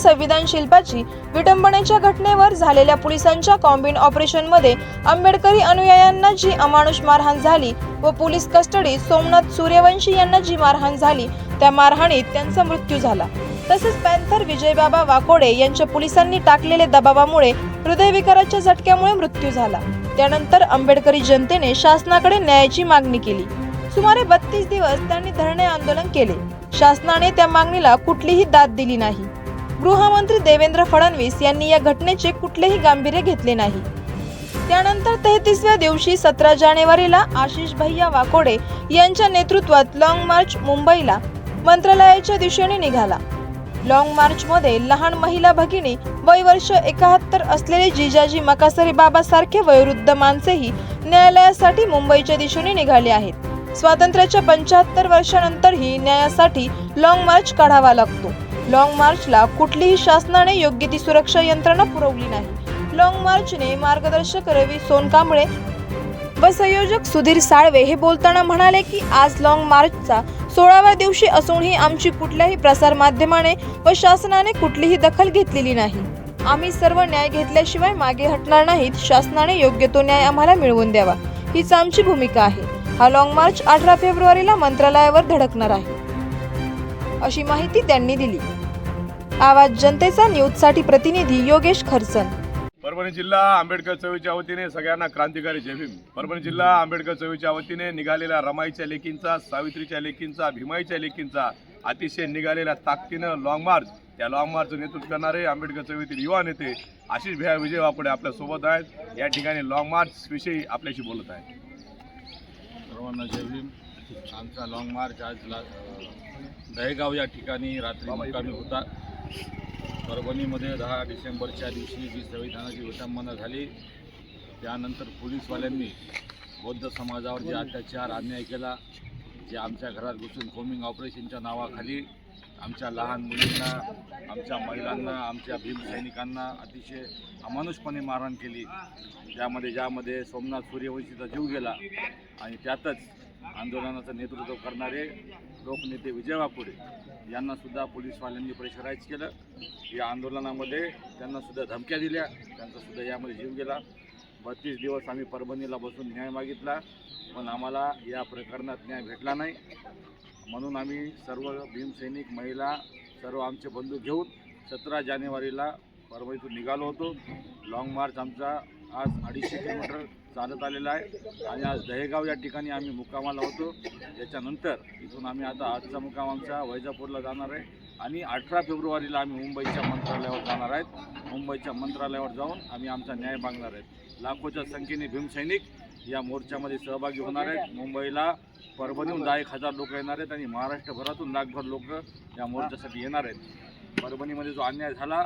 संविधान शिल्पाची विटंबनेच्या घटनेवर झालेल्या पोलिसांच्या कॉम्बिन ऑपरेशनमध्ये आंबेडकरी अनुयायांना जी अमानुष मारहाण झाली व पोलीस कस्टडीत सोमनाथ सूर्यवंशी यांना जी मारहाण झाली त्या मारहाणीत त्यांचा मृत्यू झाला. तसेच पॅन्थर विजयबाबा वाकोडे यांच्या पोलिसांनी टाकलेले दबावामुळे हृदयविकाराच्या झटक्यामुळे मृत्यू झाला. त्यानंतर आंबेडकरी जनतेने शासनाकडे न्यायाची मागणी केली. सुमारे बत्तीस दिवस त्यांनी धरणे आंदोलन केले. शासनाने त्या मागणीला कुठलीही दाद दिली नाही. गृहमंत्री देवेंद्र फडणवीस यांनी या घटनेचे कुठलेही गांभीर्य घेतले नाही. त्यानंतर तेहतीसव्या दिवशी सतरा जानेवारीला आशिष भैया वाकोडे यांच्या नेतृत्वात लाँग मार्च मुंबईला मंत्रालयाच्या दिशेने निघाला. लाँग मार्च मध्ये लहान महिला भगिनी वय वर्ष एकाहत्तर असलेले जिजाजी मकासरी बाबा सारखे वयोवृद्ध माणसेही न्यायालयासाठी मुंबईच्या दिशेने निघाले आहेत. स्वातंत्र्याच्या पंच्याहत्तर वर्षानंतरही न्यायासाठी लाँग मार्च काढावा लागतो. लाँग मार्चला कुठलीही शासनाने योग्य ती सुरक्षा यंत्रणा पुरवली नाही. लाँग मार्चने मार्गदर्शक रवी सोनकांबळे व संयोजक सुधीर साळवे हे बोलताना म्हणाले की आज लाँग मार्चचा सोळाव्या दिवशी असूनही आमची कुठल्याही प्रसार माध्यमाने व शासनाने कुठलीही दखल घेतलेली नाही. आम्ही सर्व न्याय घेतल्याशिवाय मागे हटणार नाहीत शासनाने योग्य तो न्याय आम्हाला मिळवून द्यावा हीच आमची भूमिका आहे. हा लाँग मार्च अठरा फेब्रुवारीला मंत्रालयावर धडकणार आहे. अशी माहिती त्यांनी दिली. आवाज जनतेचा न्यूजसाठी प्रतिनिधी योगेश खरसन. परभणी जिल्हा आंबेडकर चळवळीच्या वतीने सगळ्यांना क्रांतिकारी जय भीम. परभणी जिल्हा आंबेडकर चळवळीच्या वतीने निघालेल्या रमाईच्या लेकींचा सावित्रीच्या लेकींचा भीमाईच्या लेकींचा अतिशय निघालेल्या ताकदीनं लाँग मार्च त्या लाँग मार्चचं नेतृत्व करणारे आंबेडकर चळवळीतील युवा नेते आशिष भैया विजय वापडे आपल्यासोबत आहेत. या ठिकाणी लाँग मार्च विषयी आपल्याशी बोलत आहेत. सर्वांना जय भीम. आमचा लाँग मार्च आज ला दहेगाव या ठिकाणी रात्री मुक्कामी होता. परभणीमध्ये दहा डिसेंबरच्या दिवशी जी संविधानाची विटंबना झाली त्यानंतर पोलीसवाल्यांनी बौद्ध समाजावर जे अत्याचार अन्याय केला जे आमच्या घरात घुसून कोमिंग ऑपरेशनच्या नावाखाली आमच्या लहान मुलींना आमच्या महिलांना आमच्या भीमसैनिकांना अतिशय अमानुषपणे मारहाण केली. त्यामध्ये ज्यामध्ये सोमनाथ सूर्यवंशीचा जीव गेला आणि त्यातच आंदोलनाचं नेतृत्व करणारे लोकनेते विजय वापुडे यांनासुद्धा पोलीसवाल्यांनी प्रेशराईज केलं. या आंदोलनामध्ये त्यांनासुद्धा धमक्या दिल्या. त्यांचासुद्धा यामध्ये जीव गेला. बत्तीस दिवस आम्ही परभणीला बसून न्याय मागितला. पण आम्हाला या प्रकरणात न्याय भेटला नाही. म्हणून आम्ही सर्व भीमसैनिक महिला सर्व आमचे बंधू घेऊन सतरा जानेवारीला परभणीतून निघालो होतो. लाँग मार्च आमचा आज अडीचशे किलोमीटर चालत आलेला आहे. आणि आज दहेगाव या ठिकाणी आम्ही मुक्कामाला होतो. त्याच्यानंतर इथून आम्ही आता आजचा मुक्काम आमचा वैजापूरला जाणार आहे. आणि अठरा फेब्रुवारीला आम्ही मुंबईच्या मंत्रालयावर जाणार आहेत. मुंबईच्या मंत्रालयावर जाऊन आम्ही आमचा न्याय मागणार आहेत. लाखोच्या संख्येने भीमसैनिक या मोर्चामध्ये सहभागी होणार आहेत. मुंबईला परभणीहून दहा एक हजार लोक येणार आहेत आणि महाराष्ट्रभरातून लाखभर लोक या मोर्चासाठी येणार आहेत. परभणीमध्ये जो अन्याय झाला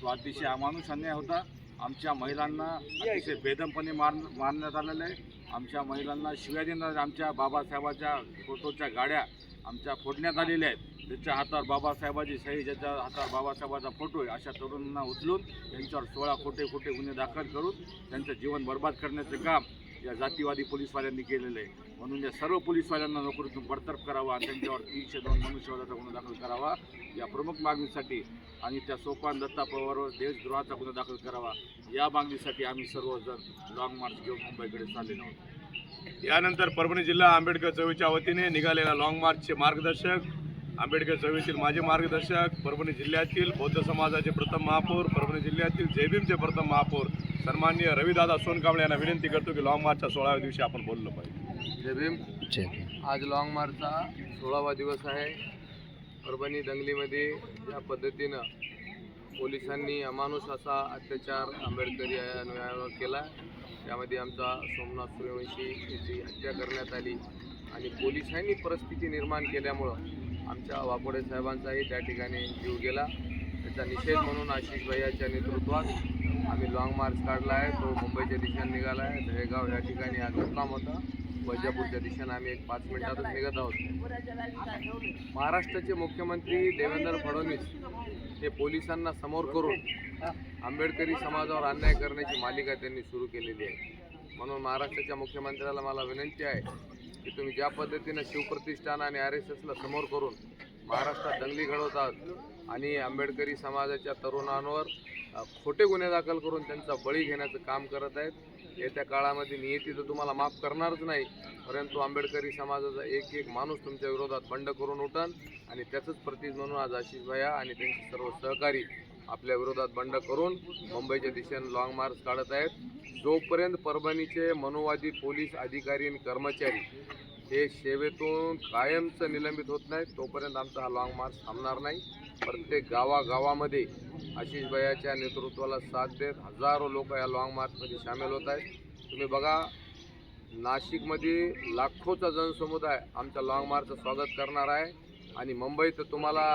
तो अतिशय अमानुष अन्याय होता. आमच्या महिलांना अतिशय बेदमपणे मार मारण्यात आलेलं आहे. आमच्या महिलांना शिव्या देणार आमच्या बाबासाहेबाच्या फोटोच्या गाड्या आमच्या फोडण्यात आलेल्या आहेत. ज्याच्या हातावर बाबासाहेबाची सही ज्याच्या हातावर बाबासाहेबाचा फोटो आहे अशा तरुणांना उचलून त्यांच्यावर सोळा खोटे खोटे गुन्हे दाखल करून त्यांचं जीवन बर्बाद करण्याचं काम या जातीवादी पोलीसवाल्यांनी केलेलं आहे. म्हणून या सर्व पोलीसवाल्यांना नोकरीतून बडतर्फ करावा आणि त्यांच्यावर तीनशे दोन मनुष्यवादाचा गुन्हा दाखल करावा. या प्रमुख मागणीसाठी आणि त्या सोपान दत्ता पवारवर देशद्रोहाचा गुन्हा दाखल करावा. या मागणीसाठी आम्ही सर्वजण लॉंग मार्च घेऊन मुंबईकडे चाललेलो आहोत. यानंतर परभणी जिल्हा आंबेडकर चळवळीच्या वतीने निघालेला लाँग मार्चचे मार्गदर्शक आंबेडकर चळवळीतील माजी मार्गदर्शक परभणी जिल्ह्यातील बौद्ध समाजाचे प्रथम महापौर परभणी जिल्ह्यातील जयभीमचे प्रथम महापौर सन्माननीय रविदादा सोनकांबळे यांना विनंती करतो की लाँग मार्चच्या सोळाव्या दिवशी आपण बोललो पाहिजे. जय भीम. आज लाँग मार्चचा सोळावा दिवस आहे. परभणी दंगलीमध्ये ज्या पद्धतीनं पोलिसांनी अमानुष असा अत्याचार आंबेडकरी अनुयायांवर केला त्यामध्ये आमचा सोमनाथ सूर्यवंशी याची हत्या करण्यात आली. आणि पोलिसांनी परिस्थिती निर्माण केल्यामुळं आमच्या वाकोडे साहेबांचाही त्या ठिकाणी जीव गेला. त्याचा निषेध म्हणून आशिष भैयाच्या नेतृत्वात आम्ही लाँग मार्च काढला आहे तो मुंबईच्या दिशेने निघाला आहे. दहेगाव या ठिकाणी आज मुक्काम होता. वैजापूरच्या दिशेने आम्ही एक पाच मिनिटातच निघत आहोत. महाराष्ट्राचे मुख्यमंत्री देवेंद्र फडणवीस हे पोलिसांना समोर करून आंबेडकरी समाजावर अन्याय करण्याची मालिका त्यांनी सुरू केलेली आहे. म्हणून महाराष्ट्राच्या मुख्यमंत्र्याला मला विनंती आहे की तुम्ही ज्या पद्धतीनं शिवप्रतिष्ठान आणि आर एस एसला समोर करून महाराष्ट्रात दंगली घडवतात आणि आंबेडकरी समाजाच्या तरुणांवर खोटे गुन्हे दाखल करून त्यांचा बळी घेण्याचं काम करत आहेत. येत्या काळामध्ये नियती तर तुम्हाला माफ करणारच नाही परंतु आंबेडकरी समाजाचा एक एक माणूस तुमच्या विरोधात बंड करून उठन आणि त्याचंच प्रतीक म्हणून आज आशिष भैया आणि त्यांचे सर्व सहकारी आपल्या विरोधात बंड करून मुंबईच्या दिशेने लॉंग मार्च काढत आहेत. जोपर्यंत परभणीचे मनोवादी पोलीस अधिकारी आणि कर्मचारी हे सेवेतून कायमचं निलंबित होत नाहीत तोपर्यंत आमचा हा लॉंग मार्च थांबणार नाही. प्रत्येक गावागावामध्ये आशिषभयाच्या नेतृत्वाला साथ देत हजारो लोक या लाँग मार्चमध्ये सामील होत आहेत. तुम्ही बघा नाशिकमध्ये लाखोचा जनसमुदाय आमच्या लाँग मार्चचं स्वागत करणार आहे. आणि मुंबईत तुम्हाला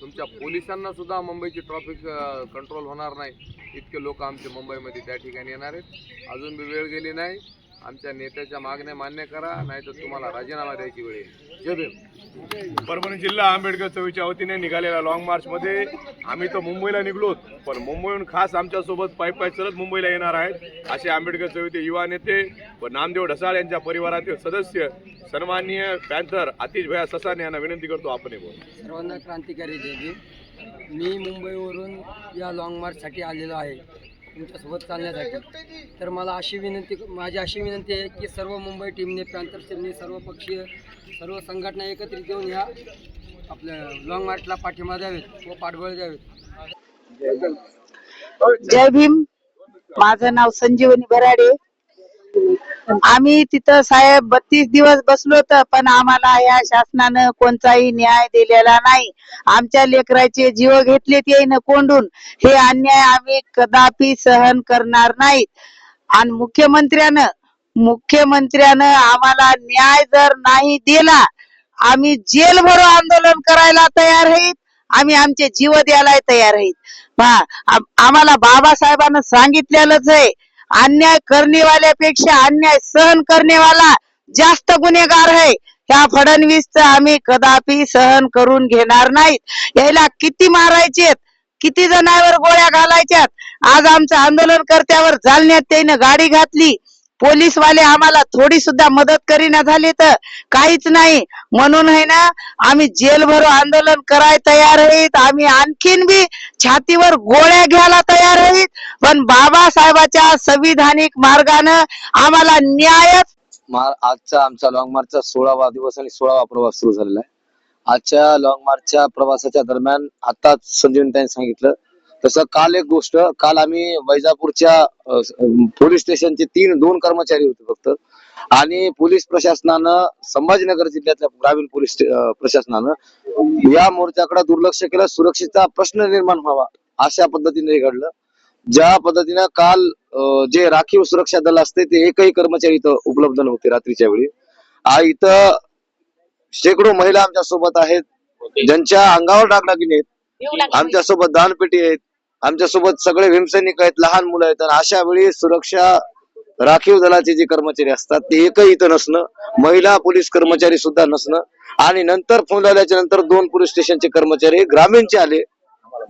तुमच्या पोलिसांना सुद्धा मुंबईची ट्रॉफिक कंट्रोल होणार नाही. इतके लोक आमचे मुंबईमध्ये त्या ठिकाणी येणार आहेत. अजून बी वेळ गेली नाही. आमच्या नेत्याच्या मागण्या मान्य करा नाही तर तुम्हाला राजीनामा द्यायची वेळ येईल. जय भीम. परभणी जिल्हा आंबेडकर चळवळीच्या वतीने निघालेल्या लॉंग मार्चमध्ये आम्ही तर मुंबईला निघलोत पण मुंबईहून खास आमच्यासोबत पायी पायी चलत मुंबईला येणार आहेत असे आंबेडकर चळवळीचे युवा नेते व नामदेव ढसाळ यांच्या परिवारातील सदस्य सन्माननीय पॅन्थर आतिश भैया ससाने यांना विनंती करतो आपण बोल. सर्वांना क्रांतिकारी जय मी मुंबईवरून या लाँग मार्चसाठी आलेलो आहे. तुमच्यासोबत चालण्यासाठी. तर मला अशी विनंती माझी अशी विनंती आहे की सर्व मुंबई टीमने पॅन्थर सर्व पक्षीय सर्व संघटना एकत्रित येऊन ह्या आपल्या लाँग मार्चला पाठिंबा द्यावेत व पाठबळ द्यावेत. जय भीम. माझं नाव संजीवनी बराडे. आम्ही तिथं साहेब बत्तीस दिवस बसलो होतो पण आम्हाला या शासनानं कोणताही न्याय दिलेला नाही. आमच्या लेकराचे जीव घेतलेत येईन कोंडून. हे अन्याय आम्ही कदापि सहन करणार नाहीत. आणि मुख्यमंत्र्यानं मुख्यमंत्र्यानं आम्हाला न्याय जर नाही दिला आम्ही जेल भरो आंदोलन करायला तयार आहेत. आम्ही आमचे जीव द्यायला तयार आहेत. आम्हाला बाबासाहेबांना सांगितलेलंच आहे अन्याय करणेवाल्यापेक्षा अन्याय सहन करणेवाला जास्त गुन्हेगार आहे. ह्या फडणवीसचं आम्ही कदापि सहन करून घेणार नाहीत. याला किती मारायचेत? किती जणांवर गोळ्या घालायच्यात? आज आमचं आंदोलन करत्यावर जालन्यात त्यानं गाडी घातली. पोलीसवाले आम्हाला थोडी सुद्धा मदत करीना झाली तर काहीच नाही. म्हणून आहे ना आम्ही जेल भरो आंदोलन कराय तयार आहेत. आम्ही आणखीन बी छातीवर गोळ्या घ्यायला तयार आहेत. पण बाबासाहेबाच्या संविधानिक मार्गानं आम्हाला न्यायच आजचा आमचा लॉंग मार्चचा सोळावा दिवस आणि सोळावा प्रवास सुरू झालेला आहे. आजच्या लॉंग मार्चच्या प्रवासाच्या दरम्यान आताच संजीवन त्यांनी सांगितलं तसं काल एक गोष्ट काल आम्ही वैजापूरच्या पोलीस स्टेशनचे तीन दोन कर्मचारी होते फक्त. आणि पोलीस प्रशासनानं संभाजीनगर जिल्ह्यातल्या ग्रामीण पोलीस प्रशासनानं या मोर्चाकडे दुर्लक्ष केलं. सुरक्षेचा प्रश्न निर्माण व्हावा अशा पद्धतीने हे घडलं. ज्या पद्धतीनं काल जे राखीव सुरक्षा दल असते ते एकही कर्मचारी इथं उपलब्ध नव्हते रात्रीच्या वेळी. आ इथं शेकडो महिला आमच्यासोबत आहेत. ज्यांच्या अंगावर डागडागिने आहेत. आमच्यासोबत दानपेटी आहेत. आमच्यासोबत सगळे भीमसैनिक आहेत लहान मुलं आहेत आणि अशा वेळी सुरक्षा राखीव दलाचे जे कर्मचारी असतात ते एकही इथं नसणं महिला पोलीस कर्मचारी सुद्धा नसणं आणि नंतर फोन लावल्याच्या नंतर दोन पोलीस स्टेशनचे कर्मचारी ग्रामीणचे आले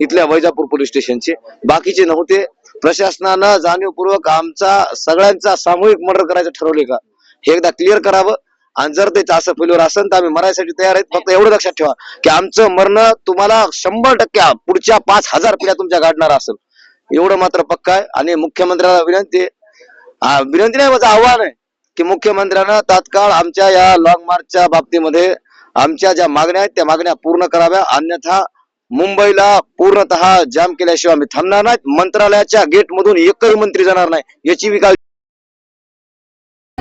इथल्या वैजापूर पोलीस स्टेशनचे. बाकीचे नव्हते. प्रशासनानं जाणीवपूर्वक आमचा सगळ्यांचा सामूहिक मर्डर करायचं ठरवले का? हे एकदा क्लिअर करावं. आणि जर ते असं फेल्युअर असेल तर आम्ही मरायसाठी तयार आहेत. फक्त एवढं लक्षात ठेवा की आमचं मरणं तुम्हाला शंभर टक्के पुढच्या पाच हजार पिढ्या तुमच्या गाडणार असेल. एवढं मात्र पक्का आहे. आणि मुख्यमंत्र्याला विनंती आहे. विनंती नाही माझं आव्हान आहे की मुख्यमंत्र्यानं तात्काळ आमच्या या लॉंग मार्चच्या बाबतीमध्ये आमच्या ज्या मागण्या आहेत त्या मागण्या पूर्ण कराव्या. अन्यथा मुंबईला पूर्णतः जाम केल्याशिवाय आम्ही थांबणार नाहीत. मंत्रालयाच्या गेट मधून एकही मंत्री जाणार नाही. याची विकास